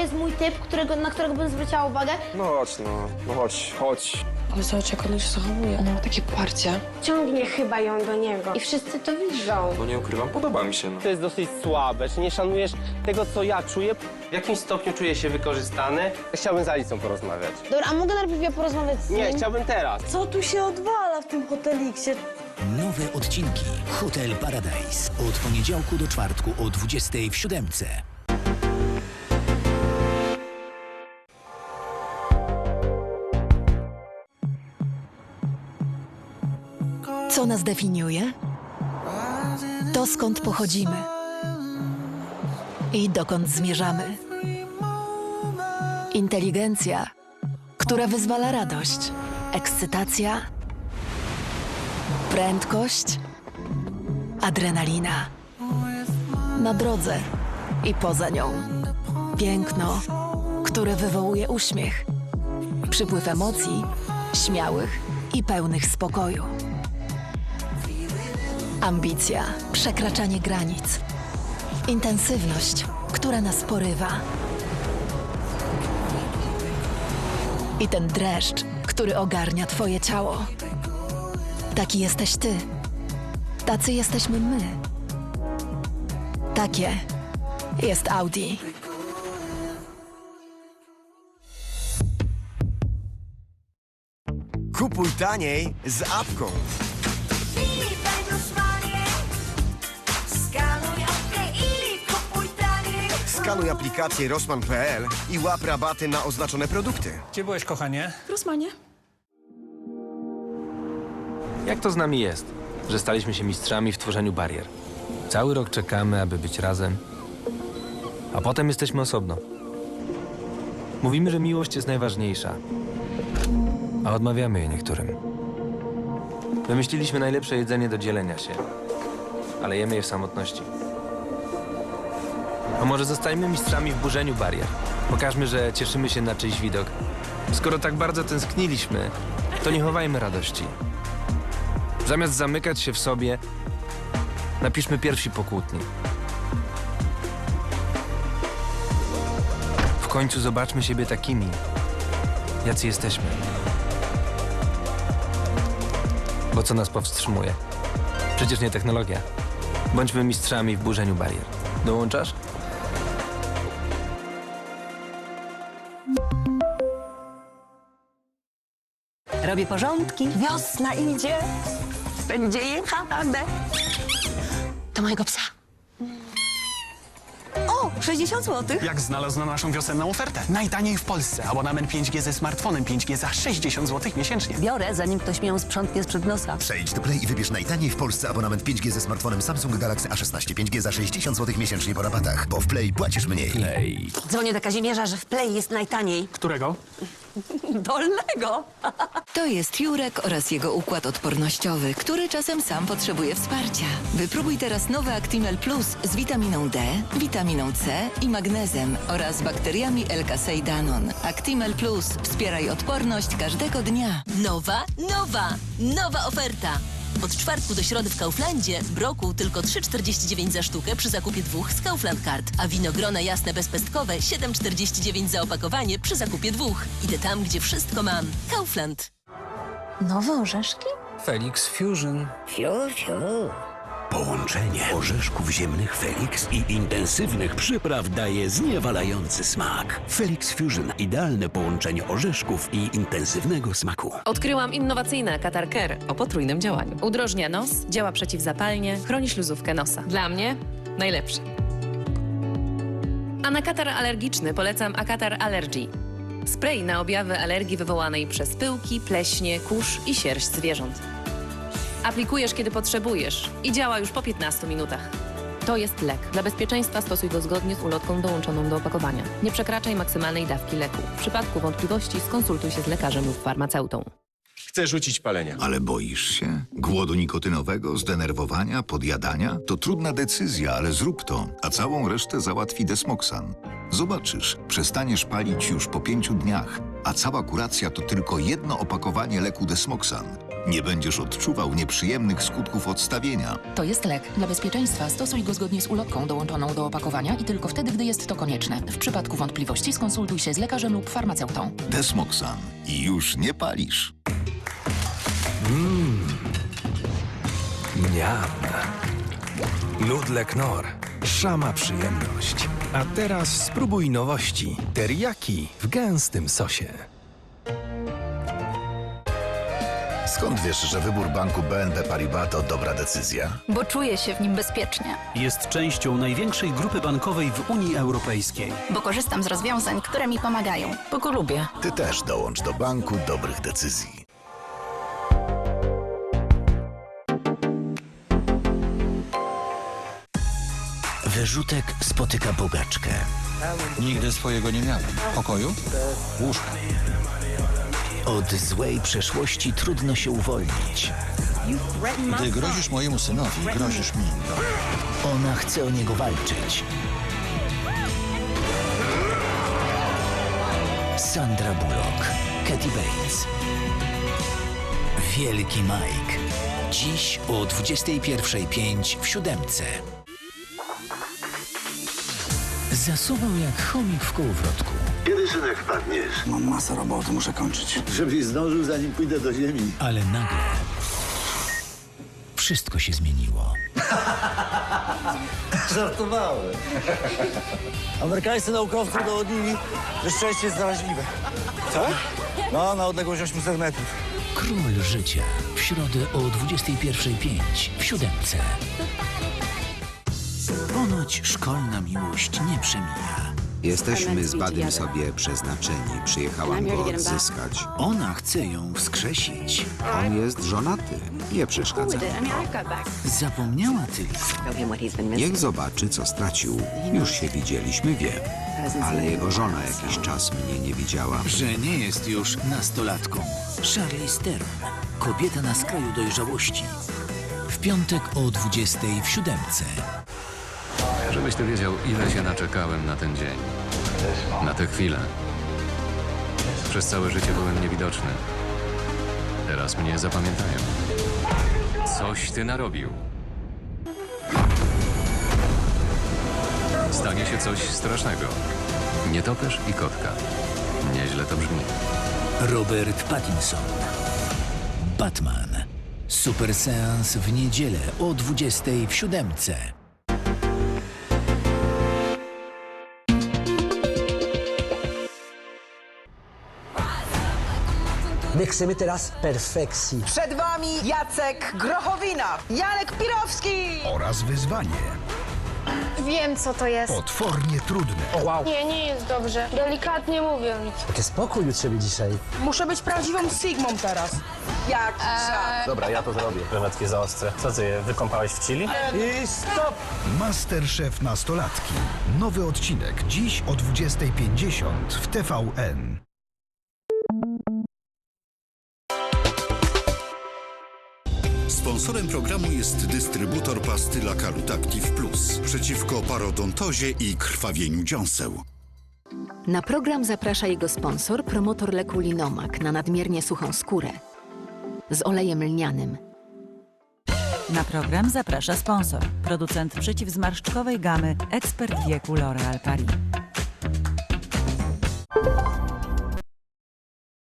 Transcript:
jest mój typ, którego, na którego bym zwróciła uwagę. No chodź, no, no chodź, chodź. Ale zobacz, jak on się zachowuje. On ma takie parcie. Ciągnie chyba ją do niego. I wszyscy to widzą. No nie ukrywam, podoba mi się. No. To jest dosyć słabe, że nie szanujesz tego, co ja czuję. W jakimś stopniu czuję się wykorzystany. Chciałbym z Alicą porozmawiać. Dobra, a mogę najpierw ja porozmawiać z Nie, nim? chciałbym teraz. Co tu się odwala w tym hoteliksie? Nowe odcinki Hotel Paradise od poniedziałku do czwartku o 20 w siódemce. Co nas definiuje? To skąd pochodzimy i dokąd zmierzamy. Inteligencja, która wyzwala radość, ekscytacja, prędkość, adrenalina. Na drodze i poza nią. Piękno, które wywołuje uśmiech, przypływ emocji, śmiałych i pełnych spokoju. Ambicja, przekraczanie granic. Intensywność, która nas porywa. I ten dreszcz, który ogarnia Twoje ciało. Taki jesteś Ty. Tacy jesteśmy my. Takie jest Audi. Kupuj taniej z apką. Skanuj aplikację Rosman.pl i łap rabaty na oznaczone produkty. Gdzie byłeś, kochanie? Rosmanie? Jak to z nami jest, że staliśmy się mistrzami w tworzeniu barier? Cały rok czekamy, aby być razem, a potem jesteśmy osobno. Mówimy, że miłość jest najważniejsza, a odmawiamy jej niektórym. Wymyśliliśmy najlepsze jedzenie do dzielenia się, ale jemy je w samotności. A może zostańmy mistrzami w burzeniu barier? Pokażmy, że cieszymy się na czyjś widok. Skoro tak bardzo tęskniliśmy, to nie chowajmy radości. Zamiast zamykać się w sobie, napiszmy pierwsi po kłótni. W końcu zobaczmy siebie takimi, jacy jesteśmy. Bo co nas powstrzymuje? Przecież nie technologia. Bądźmy mistrzami w burzeniu barier. Dołączasz? Robię porządki. Wiosna idzie. Będzie jechane. To mojego psa. O, 60 zł. Jak znalazł na naszą wiosenną ofertę? Najtaniej w Polsce. Abonament 5G ze smartfonem 5G za 60 zł miesięcznie. Biorę, zanim ktoś mi ją sprzątnie sprzed nosa. Przejdź do Play i wybierz najtaniej w Polsce abonament 5G ze smartfonem Samsung Galaxy A16 5G za 60 zł miesięcznie po rabatach, bo w Play płacisz mniej. Play. Dzwonię do Kazimierza, że w Play jest najtaniej. Którego? Dolnego. To jest Jurek oraz jego układ odpornościowy, który czasem sam potrzebuje wsparcia. Wypróbuj teraz nowy Actimel Plus z witaminą D, witaminą C i magnezem oraz bakteriami L-Casei Danon. Actimel Plus. Wspieraj odporność każdego dnia. Nowa, nowa, nowa oferta. Od czwartku do środy w Kauflandzie brokuł tylko 3,49 za sztukę przy zakupie dwóch z Kaufland Card, a winogrona jasne bezpestkowe 7,49 za opakowanie przy zakupie dwóch. Idę tam, gdzie wszystko mam. Kaufland. Nowe orzeszki? Felix Fusion. Fiu, fiu. Połączenie orzeszków ziemnych Felix i intensywnych przypraw daje zniewalający smak. Felix Fusion. Idealne połączenie orzeszków i intensywnego smaku. Odkryłam innowacyjne Katar Care o potrójnym działaniu. Udrożnia nos, działa przeciwzapalnie, chroni śluzówkę nosa. Dla mnie najlepszy. A na katar alergiczny polecam Akatar Allergy. Spray na objawy alergii wywołanej przez pyłki, pleśnie, kurz i sierść zwierząt. Aplikujesz, kiedy potrzebujesz i działa już po 15 minutach. To jest lek. Dla bezpieczeństwa stosuj go zgodnie z ulotką dołączoną do opakowania. Nie przekraczaj maksymalnej dawki leku. W przypadku wątpliwości skonsultuj się z lekarzem lub farmaceutą. Chcę rzucić palenia. Ale boisz się? Głodu nikotynowego, zdenerwowania, podjadania? To trudna decyzja, ale zrób to, a całą resztę załatwi Desmoxan. Zobaczysz, przestaniesz palić już po pięciu dniach, a cała kuracja to tylko jedno opakowanie leku Desmoxan. Nie będziesz odczuwał nieprzyjemnych skutków odstawienia. To jest lek. Dla bezpieczeństwa stosuj go zgodnie z ulotką dołączoną do opakowania i tylko wtedy, gdy jest to konieczne. W przypadku wątpliwości skonsultuj się z lekarzem lub farmaceutą. Desmoxan. I już nie palisz. Mmm. Mniam. Nudle Knor. Szama przyjemność. A teraz spróbuj nowości. Teriyaki w gęstym sosie. Skąd wiesz, że wybór banku BNP Paribas to dobra decyzja? Bo czuję się w nim bezpiecznie. Jest częścią największej grupy bankowej w Unii Europejskiej. Bo korzystam z rozwiązań, które mi pomagają. Bo go lubię. Ty też dołącz do banku dobrych decyzji. Wyrzutek spotyka bogaczkę. Nigdy swojego nie miałem. Pokoju? Łóżka. Od złej przeszłości trudno się uwolnić. Gdy grozisz mojemu synowi, grozisz mi. Ona chce o niego walczyć. Sandra Bullock, Katy Bates. Wielki Mike. Dziś o 21.05 w siódemce. Zasuwał jak chomik w kołowrotku. Kiedy synek wpadniesz? Mam masę roboty, muszę kończyć. Żebyś zdążył, zanim pójdę do ziemi. Ale nagle wszystko się zmieniło. Żartowałem. Amerykańscy naukowcy udowodnili, że szczęście jest zaraźliwe. Co? No, na odległość 800 metrów. Król życia w środę o 21.05 w siódemce. Szkolna miłość nie przemija. Jesteśmy z Badym sobie przeznaczeni. Przyjechałam go odzyskać. Ona chce ją wskrzesić. On jest żonaty. Nie przeszkadza. Zapomniała tylko. Niech zobaczy, co stracił. Już się widzieliśmy, wie. Ale jego żona jakiś czas mnie nie widziała. że nie jest już nastolatką. Charlize Theron, kobieta na skraju dojrzałości. W piątek o 20 w siódemce. Żebyś ty wiedział, ile się naczekałem na ten dzień. Na tę chwilę. Przez całe życie byłem niewidoczny. Teraz mnie zapamiętają. Coś ty narobił. Stanie się coś strasznego. Nietoperz i kotka. Nieźle to brzmi. Robert Pattinson. Batman. Super seans w niedzielę o 20 w siódemce. My chcemy teraz perfekcji. Przed wami Jacek Grochowina, Janek Pirowski. Oraz wyzwanie. Wiem, co to jest. Potwornie trudne. Wow. Nie, nie jest dobrze. Delikatnie mówiąc. Jakie spokój u ciebie dzisiaj. Muszę być prawdziwą Sigmą teraz. Jak eee... Dobra, ja to zrobię. Krewetki za ostre. Co ty je wykąpałeś w chili? I stop! Masterchef Nastolatki. Nowy odcinek dziś o 20.50 w TVN. Sponsorem programu jest dystrybutor pasty Lakalut Active Plus przeciwko parodontozie i krwawieniu dziąseł. Na program zaprasza jego sponsor, promotor leku Linomak na nadmiernie suchą skórę. Z olejem lnianym. Na program zaprasza sponsor, producent przeciwzmarszczkowej gamy Ekspert Wieku L'Oréal Paris.